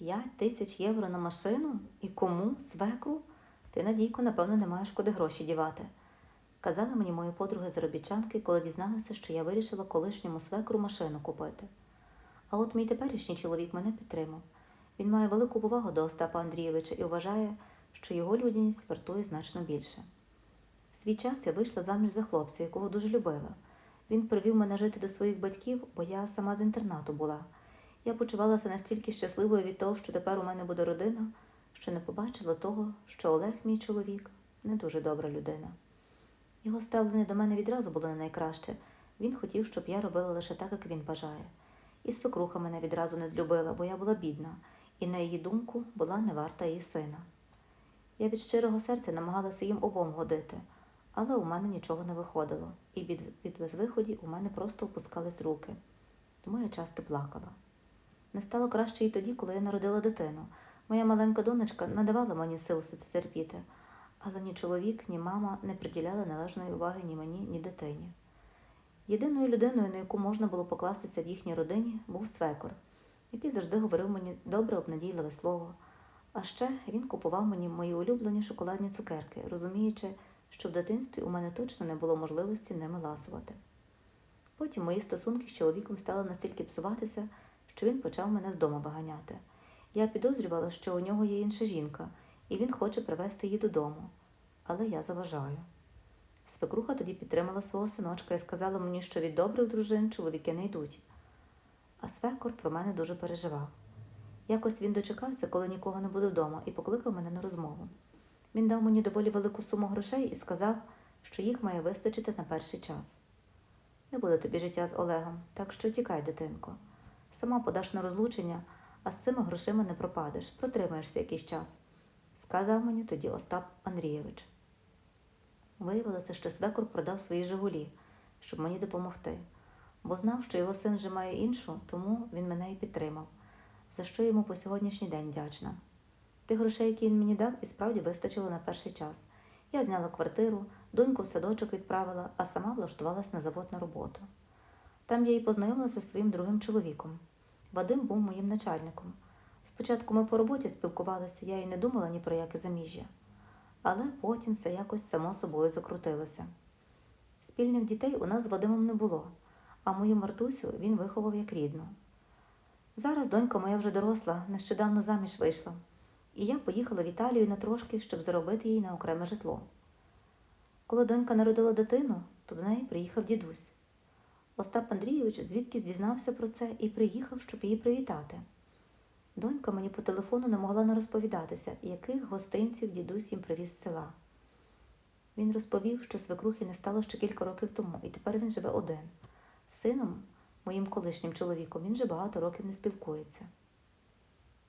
П'ять тисяч євро на машину? І кому? Свекру? Ти, Надійко, напевно, не маєш куди гроші дівати. Казали мені мої подруги заробітчанки, коли дізналися, що я вирішила колишньому свекру машину купити. А от мій теперішній чоловік мене підтримав. Він має велику повагу до Остапа Андрійовича і вважає, що його людяність вартує значно більше. В свій час я вийшла заміж за хлопця, якого дуже любила. Він привів мене жити до своїх батьків, бо я сама з інтернату була. Я почувалася настільки щасливою від того, що тепер у мене буде родина, що не побачила того, що Олег, мій чоловік, не дуже добра людина. Його ставлення до мене відразу було не найкраще. Він хотів, щоб я робила лише так, як він бажає. І свекруха мене відразу не злюбила, бо я була бідна, і на її думку була не варта її сина. Я від щирого серця намагалася їм обом годити, але у мене нічого не виходило, і від, від безвиході у мене просто опускались руки. Тому я часто плакала. Не стало краще і тоді, коли я народила дитину. Моя маленька донечка надавала мені сил все це терпіти, але ні чоловік, ні мама не приділяли належної уваги ні мені, ні дитині. Єдиною людиною, на яку можна було покластися в їхній родині, був свекор, який завжди говорив мені добре обнадійливе слово. А ще він купував мені мої улюблені шоколадні цукерки, розуміючи, що в дитинстві у мене точно не було можливості ними ласувати. Потім мої стосунки з чоловіком стали настільки псуватися, що він почав мене з дому виганяти. Я підозрювала, що у нього є інша жінка, і він хоче привезти її додому. Але я заважаю. Свекруха тоді підтримала свого синочка і сказала мені, що від добрих дружин чоловіки не йдуть. А свекор про мене дуже переживав. Якось він дочекався, коли нікого не буде вдома, і покликав мене на розмову. Він дав мені доволі велику суму грошей і сказав, що їх має вистачити на перший час. Не буде тобі життя з Олегом, так що тікай, дитинко. Сама подаш на розлучення, а з цими грошима не пропадеш, протримаєшся якийсь час, сказав мені тоді Остап Андрійович. Виявилося, що свекор продав свої Жигулі, щоб мені допомогти, бо знав, що його син вже має іншу, тому він мене і підтримав, за що йому по сьогоднішній день вдячна. Тих грошей, які він мені дав, і справді вистачило на перший час. Я зняла квартиру, доньку в садочок відправила, а сама влаштувалась на завод на роботу. Там я і познайомилася зі своїм другим чоловіком. Вадим був моїм начальником. Спочатку ми по роботі спілкувалися, я й не думала ні про яке заміжжя. Але потім все якось само собою закрутилося. Спільних дітей у нас з Вадимом не було, а мою Мартусю він виховав як рідну. Зараз донька моя вже доросла, нещодавно заміж вийшла, і я поїхала в Італію на трошки, щоб заробити їй на окреме житло. Коли донька народила дитину, то до неї приїхав дідусь. Остап Андрійович звідкись дізнався про це і приїхав, щоб її привітати. Донька мені по телефону не могла не розповідатися, яких гостинців дідусь їм привіз з села. Він розповів, що свекрухи не стало ще кілька років тому, і тепер він живе один. З сином, моїм колишнім чоловіком, він вже багато років не спілкується.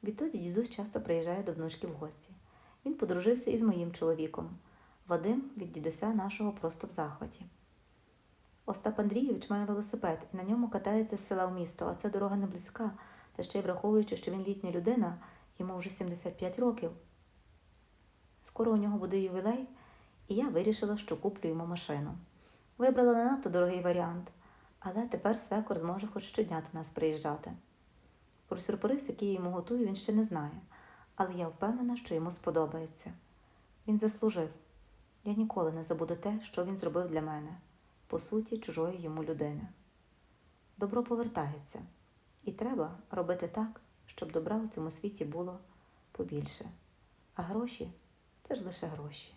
Відтоді дідусь часто приїжджає до внучки в гості. Він подружився із моїм чоловіком. Вадим від дідуся нашого просто в захваті. Остап Андрійович має велосипед і на ньому катається з села в місто, а це дорога не близька, та ще й враховуючи, що він літня людина, йому вже 75 років. Скоро у нього буде ювілей, і я вирішила, що куплю йому машину. Вибрала не надто дорогий варіант, але тепер свекор зможе хоч щодня до нас приїжджати. Про сюрприз, який йому готую, він ще не знає, але я впевнена, що йому сподобається. Він заслужив. Я ніколи не забуду те, що він зробив для мене, по суті, чужої йому людини. Добро повертається, і треба робити так, щоб добра у цьому світі було побільше. А гроші це ж лише гроші.